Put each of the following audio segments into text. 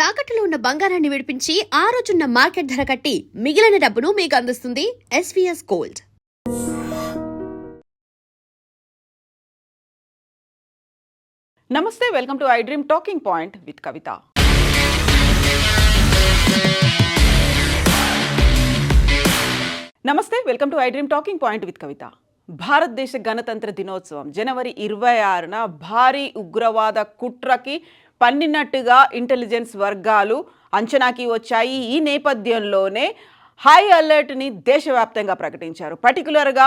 తాకట్టులో ఉన్న బంగారాన్ని విడిపించి ఆ రోజున్న మార్కెట్ ధర కట్టి మిగిలిన డబ్బును మీకు అందిస్తుంది ఎస్వీఎస్ గోల్డ్ నమస్తే welcome to I dream talking point with Kavitha. నమస్తే welcome to I dream talking point with Kavitha. భారతదేశ గణతంత్ర దినోత్సవం జనవరి ఇరవై ఆరున భారీ ఉగ్రవాద కుట్రకి పన్నినట్టుగా ఇంటెలిజెన్స్ వర్గాలు అంచనాకి వచ్చాయి. ఈ నేపథ్యంలోనే హై అలర్ట్ని దేశవ్యాప్తంగా ప్రకటించారు. పర్టికులర్గా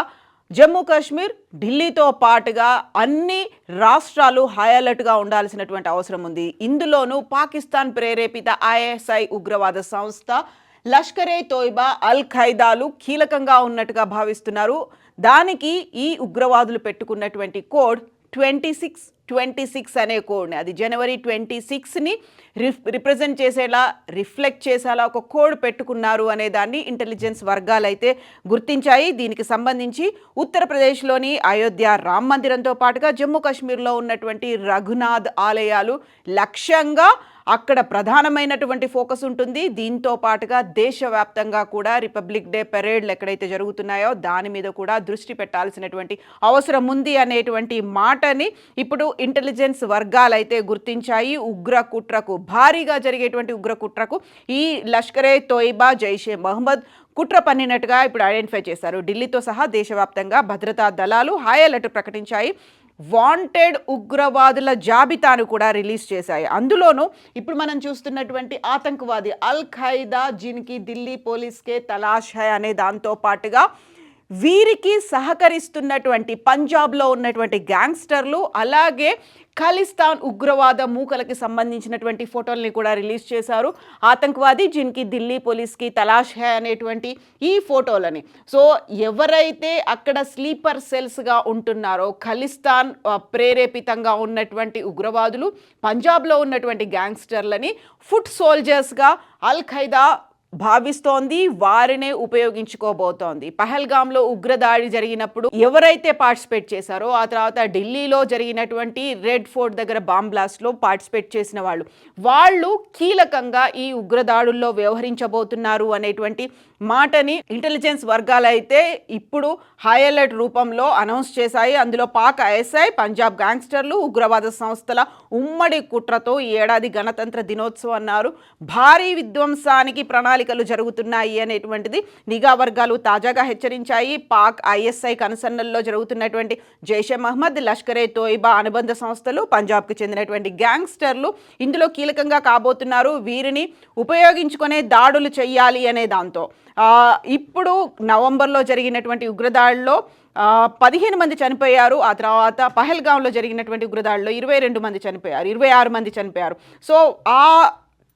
జమ్మూ కాశ్మీర్ ఢిల్లీతో పాటుగా అన్ని రాష్ట్రాలు హై అలర్ట్గా ఉండాల్సినటువంటి అవసరం ఉంది. ఇందులోనూ పాకిస్తాన్ ప్రేరేపిత ఐఎస్ఐ ఉగ్రవాద సంస్థ లష్కరే తోయిబా అల్ ఖైదాలు కీలకంగా ఉన్నట్టుగా భావిస్తున్నారు. దానికి ఈ ఉగ్రవాదులు పెట్టుకున్నటువంటి code twenty six twenty six అనే కోడ్ని అది జనవరి ట్వంటీ సిక్స్ని రిఫ్ రిప్రజెంట్ చేసేలా రిఫ్లెక్ట్ చేసేలా ఒక కోడ్ పెట్టుకున్నారు అనే దాన్ని ఇంటెలిజెన్స్ వర్గాలు అయితే గుర్తించాయి. దీనికి సంబంధించి ఉత్తరప్రదేశ్లోని అయోధ్య రామ్ మందిరంతో పాటుగా జమ్మూ కాశ్మీర్లో ఉన్నటువంటి రఘునాథ్ ఆలయాలు లక్ష్యంగా అక్కడ ప్రధానమైనటువంటి ఫోకస్ ఉంటుంది. దీంతో పాటుగా దేశవ్యాప్తంగా కూడా రిపబ్లిక్ డే పెరేడ్లు ఎక్కడైతే జరుగుతున్నాయో దాని మీద కూడా దృష్టి పెట్టాల్సినటువంటి అవసరం ఉంది అనేటువంటి మాటని ఇప్పుడు ఇంటెలిజెన్స్ వర్గాలు అయితే గుర్తించాయి. ఉగ్ర కుట్రకు భారీగా జరిగేటువంటి ఉగ్ర కుట్రకు ఈ లష్కరే తోయిబా జైషే మహమ్మద్ కుట్ర పన్నినట్టుగా ఇప్పుడు ఐడెంటిఫై చేశారు. ఢిల్లీతో సహా దేశవ్యాప్తంగా భద్రతా దళాలు హై అలర్ట్ ప్రకటించాయి. వాంటెడ్ ఉగ్రవాదుల జాబితాను కూడా రిలీజ్ చేశాయి. అందులోనూ ఇప్పుడు మనం చూస్తున్నటువంటి ఆతంకవాది అల్ ఖైదా జిన్కి ఢిల్లీ పోలీస్కే తలాష్ హై అనే దాంతో పాటుగా వీరికి సహకరిస్తున్నటువంటి పంజాబ్లో ఉన్నటువంటి గ్యాంగ్స్టర్లు అలాగే ఖలిస్తాన్ ఉగ్రవాద మూకలకి సంబంధించినటువంటి ఫోటోల్ని కూడా రిలీజ్ చేశారు. ఆతంకవాది జిన్కి ఢిల్లీ పోలీస్కి తలాష్ హే అనేటువంటి ఈ ఫోటోలని. సో ఎవరైతే అక్కడ స్లీపర్ సెల్స్గా ఉంటున్నారో ఖలిస్తాన్ ప్రేరేపితంగా ఉన్నటువంటి ఉగ్రవాదులు పంజాబ్లో ఉన్నటువంటి గ్యాంగ్స్టర్లని ఫుట్ సోల్జర్స్గా అల్ ఖైదా భావిస్తోంది వారినే ఉపయోగించుకోబోతోంది. పహల్గామ్లో ఉగ్రదాడి జరిగినప్పుడు ఎవరైతే పార్టిసిపేట్ చేశారో ఆ తర్వాత ఢిల్లీలో జరిగినటువంటి రెడ్ ఫోర్ట్ దగ్గర బాంబ్ బ్లాస్ట్లో పార్టిసిపేట్ చేసిన వాళ్ళు వాళ్ళు కీలకంగా ఈ ఉగ్రదాడుల్లో వ్యవహరించబోతున్నారు అనేటువంటి మాటని ఇంటెలిజెన్స్ వర్గాలు అయితే ఇప్పుడు హై అలర్ట్ రూపంలో అనౌన్స్ చేశాయి. అందులో పాక్ ఐఎస్ఐ పంజాబ్ గ్యాంగ్స్టర్లు ఉగ్రవాద సంస్థల ఉమ్మడి కుట్రతో ఈ ఏడాది గణతంత్ర దినోత్సవం అన్నారు. భారీ విధ్వంసానికి ప్రణాళిక ప్రణాళికలు జరుగుతున్నాయి అనేటువంటిది నిఘా వర్గాలు తాజాగా హెచ్చరించాయి. పాక్ ఐఎస్ఐ కనుసన్నల్లో జరుగుతున్నటువంటి జైషే మహమ్మద్ లష్కరే తోయిబా అనుబంధ సంస్థలు పంజాబ్కి చెందినటువంటి గ్యాంగ్స్టర్లు ఇందులో కీలకంగా కాబోతున్నారు. వీరిని ఉపయోగించుకునే దాడులు చెయ్యాలి అనే దాంతో. ఇప్పుడు నవంబర్లో జరిగినటువంటి ఉగ్రదాడిలో పదిహేను మంది చనిపోయారు. ఆ తర్వాత పహల్గాంలో జరిగినటువంటి ఉగ్రదాడిలో ఇరవై రెండు మంది చనిపోయారు ఇరవై ఆరు మంది చనిపోయారు. సో ఆ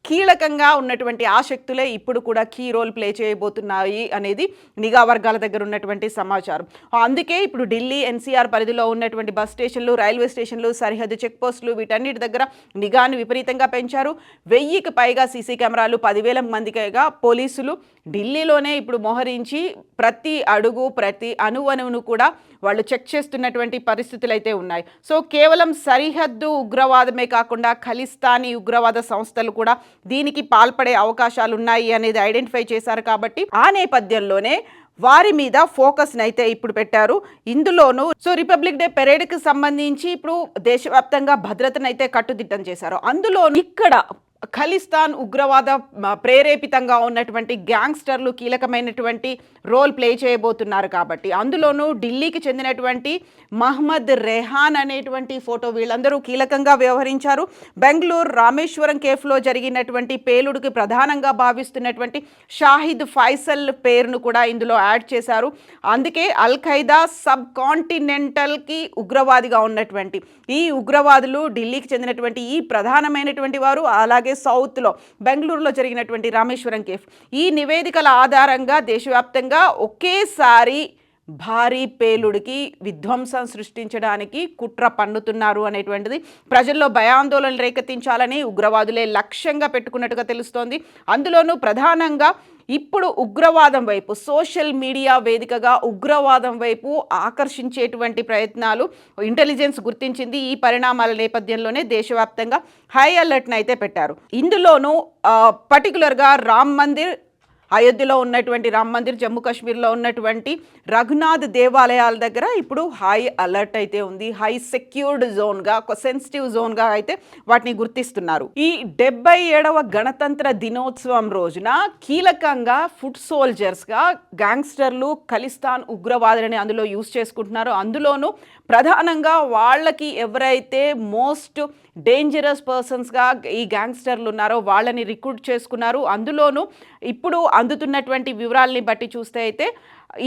కీలకంగా ఉన్నటువంటి ఆ శక్తులే ఇప్పుడు కూడా కీ రోల్ ప్లే చేయబోతున్నాయి అనేది నిఘా వర్గాల దగ్గర ఉన్నటువంటి సమాచారం. అందుకే ఇప్పుడు ఢిల్లీ ఎన్సీఆర్ పరిధిలో ఉన్నటువంటి బస్ స్టేషన్లు రైల్వే స్టేషన్లు సరిహద్దు చెక్ పోస్టులు వీటన్నిటి దగ్గర నిఘాను విపరీతంగా పెంచారు. వెయ్యికి పైగా సీసీ కెమెరాలు పదివేల మందికిగా పోలీసులు ఢిల్లీలోనే ఇప్పుడు మోహరించి ప్రతి అడుగు ప్రతి అణువణువును కూడా వాళ్ళు చెక్ చేస్తున్నటువంటి పరిస్థితులు అయితే ఉన్నాయి. సో కేవలం సరిహద్దు ఉగ్రవాదమే కాకుండా ఖలిస్తానీ ఉగ్రవాద సంస్థలు కూడా దీనికి పాల్పడే అవకాశాలు ఉన్నాయి అనేది ఐడెంటిఫై చేశారు కాబట్టి ఆ నేపథ్యంలోనే వారి మీద ఫోకస్ని అయితే ఇప్పుడు పెట్టారు. ఇందులోనూ సో రిపబ్లిక్ డే పెరేడ్కి సంబంధించి ఇప్పుడు దేశవ్యాప్తంగా భద్రతను అయితే కట్టుదిట్టం చేశారు. అందులో ఇక్కడ ఖలిస్తాన్ ఉగ్రవాద ప్రేరేపితంగా ఉన్నటువంటి గ్యాంగ్స్టర్లు కీలకమైనటువంటి రోల్ ప్లే చేయబోతున్నారు కాబట్టి. అందులోనూ ఢిల్లీకి చెందినటువంటి మహమ్మద్ రెహాన్ అనేటువంటి ఫోటో వీళ్ళందరూ కీలకంగా వ్యవహరించారు. బెంగళూరు రామేశ్వరం కేఫ్లో జరిగినటువంటి పేలుడుకి ప్రధానంగా భావిస్తున్నటువంటి షాహిద్ ఫైసల్ పేరును కూడా ఇందులో యాడ్ చేశారు. అందుకే అల్ ఖైదా సబ్ కాంటినెంటల్కి ఉగ్రవాదిగా ఉన్నటువంటి ఈ ఉగ్రవాదులు ఢిల్లీకి చెందినటువంటి ఈ ప్రధానమైనటువంటి వారు అలాగే సౌత్లో బెంగళూరులో జరిగినటువంటి రామేశ్వరం కేఫ్. ఈ నివేదికల ఆధారంగా దేశవ్యాప్తంగా ఒకేసారి భారీ పేలుడికి విధ్వంసం సృష్టించడానికి కుట్ర పన్నుతున్నారు అనేటువంటిది ప్రజల్లో భయాందోళనలు రేకెత్తించాలని ఉగ్రవాదులే లక్ష్యంగా పెట్టుకున్నట్టుగా తెలుస్తోంది. అందులోనూ ప్రధానంగా ఇప్పుడు ఉగ్రవాదం వైపు సోషల్ మీడియా వేదికగా ఉగ్రవాదం వైపు ఆకర్షించేటువంటి ప్రయత్నాలు ఇంటెలిజెన్స్ గుర్తించింది. ఈ పరిణామాల నేపథ్యంలోనే దేశవ్యాప్తంగా హై అలర్ట్ను అయితే పెట్టారు. ఇందులోనూ పర్టికులర్గా రామ్ మందిర్ అయోధ్యలో ఉన్నటువంటి రామ్ మందిర్ జమ్మూ కాశ్మీర్లో ఉన్నటువంటి రఘునాథ్ దేవాలయాల దగ్గర ఇప్పుడు హై అలర్ట్ అయితే ఉంది. హై సెక్యూర్డ్ జోన్గా ఒక సెన్సిటివ్ జోన్గా అయితే వాటిని గుర్తిస్తున్నారు. ఈ డెబ్బై ఏడవ గణతంత్ర దినోత్సవం రోజున కీలకంగా ఫుడ్ సోల్జర్స్గా గ్యాంగ్స్టర్లు ఖలిస్తాన్ ఉగ్రవాదులని అందులో యూజ్ చేసుకుంటున్నారు. అందులోనూ ప్రధానంగా వాళ్ళకి ఎవరైతే మోస్ట్ డేంజరస్ పర్సన్స్గా ఈ గ్యాంగ్స్టర్లు ఉన్నారో వాళ్ళని రిక్రూట్ చేసుకున్నారు. అందులోనూ ఇప్పుడు అందుతున్నటువంటి వివరాల్ని బట్టి చూస్తే అయితే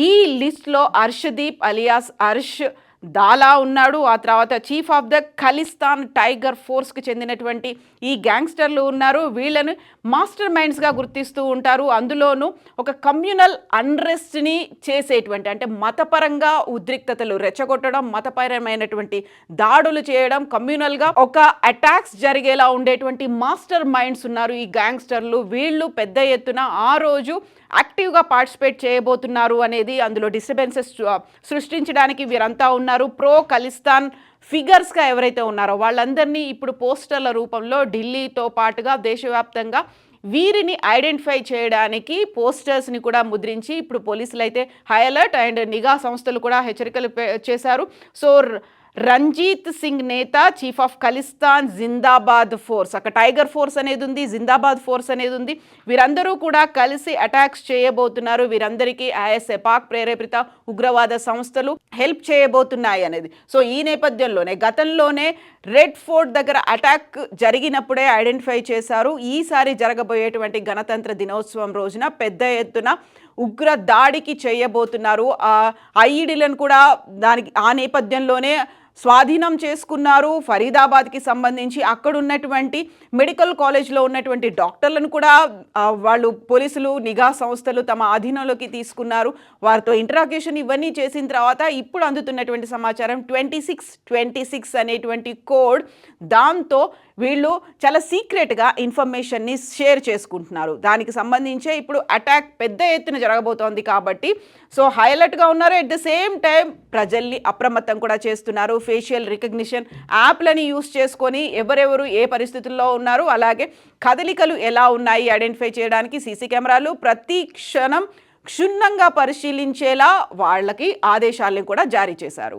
ఈ లిస్ట్లో అర్షదీప్ అలియాస్ అర్ష్ దాలా ఉన్నాడు. ఆ తర్వాత chief of the Khalistan tiger ఫోర్స్కి చెందినటువంటి ఈ గ్యాంగ్స్టర్లు ఉన్నారు. వీళ్ళని మాస్టర్ మైండ్స్గా గుర్తిస్తూ ఉంటారు. అందులోనూ ఒక కమ్యూనల్ అన్రెస్ట్ని చేసేటువంటి అంటే మతపరంగా ఉద్రిక్తతలు రెచ్చగొట్టడం మతపరమైనటువంటి దాడులు చేయడం కమ్యూనల్గా ఒక అటాక్స్ జరిగేలా ఉండేటువంటి మాస్టర్ మైండ్స్ ఉన్నారు ఈ గ్యాంగ్స్టర్లు. వీళ్ళు పెద్ద ఎత్తున ఆ రోజు యాక్టివ్గా పార్టిసిపేట్ చేయబోతున్నారు అనేది అందులో డిస్టర్బెన్సెస్ సృష్టించడానికి వీరంతా ఉన్నారు. ప్రో ఖలిస్తాన్ ఫిగర్స్గా ఎవరైతే ఉన్నారో వాళ్ళందరినీ ఇప్పుడు పోస్టర్ల రూపంలో ఢిల్లీతో పాటుగా దేశవ్యాప్తంగా వీరిని ఐడెంటిఫై చేయడానికి పోస్టర్స్ని కూడా ముద్రించి ఇప్పుడు పోలీసులు అయితే హై అలర్ట్ అండ్ నిఘా సంస్థలు కూడా హెచ్చరికలు చేశారు. సో రంజీత్ సింగ్ నేత chief of Khalistan Zindabad force. అక్కడ టైగర్ ఫోర్స్ అనేది ఉంది జిందాబాద్ ఫోర్స్ అనేది ఉంది. వీరందరూ కూడా కలిసి అటాక్స్ చేయబోతున్నారు. వీరందరికీ ఐఎస్ఏ పాక్ ప్రేరేపిత ఉగ్రవాద సంస్థలు హెల్ప్ చేయబోతున్నాయి అనేది. సో ఈ నేపథ్యంలోనే గతంలోనే రెడ్ ఫోర్ట్ దగ్గర అటాక్ జరిగినప్పుడే ఐడెంటిఫై చేశారు. ఈసారి జరగబోయేటువంటి గణతంత్ర దినోత్సవం రోజున పెద్ద ఎత్తున ఉగ్ర దాడికి చేయబోతున్నారు. ఆ ఐఈడీలను కూడా దానికి ఆ నేపథ్యంలోనే స్వాధీనం చేసుకున్నారు. ఫరీదాబాద్కి సంబంధించి అక్కడ ఉన్నటువంటి మెడికల్ కాలేజ్లో ఉన్నటువంటి డాక్టర్లను కూడా వాళ్ళు పోలీసులు నిఘా సంస్థలు తమ ఆధీనంలోకి తీసుకున్నారు. వారితో ఇంటరాగేషన్ ఇవన్నీ చేసిన తర్వాత ఇప్పుడు అందుతున్నటువంటి సమాచారం ట్వంటీ సిక్స్ ట్వంటీ సిక్స్ అనేటువంటి కోడ్ దాంతో వీళ్ళు చాలా సీక్రెట్గా ఇన్ఫర్మేషన్ని షేర్ చేసుకుంటున్నారు. దానికి సంబంధించే ఇప్పుడు అటాక్ పెద్ద ఎత్తున జరగబోతోంది కాబట్టి సో హైలైట్గా ఉన్నారు. ఎట్ ద సేమ్ టైం ప్రజల్ని అప్రమత్తం కూడా చేస్తున్నారు. ఫేషియల్ రికగ్నిషన్ యాప్లని యూస్ చేసుకొని ఎవరెవరు ఏ పరిస్థితుల్లో ఉన్నారు అలాగే కదలికలు ఎలా ఉన్నాయి ఐడెంటిఫై చేయడానికి సీసీ కెమెరాలు ప్రతి క్షణం క్షుణ్ణంగా పరిశీలించేలా వాళ్ళకి ఆదేశాలను కూడా జారీ చేశారు.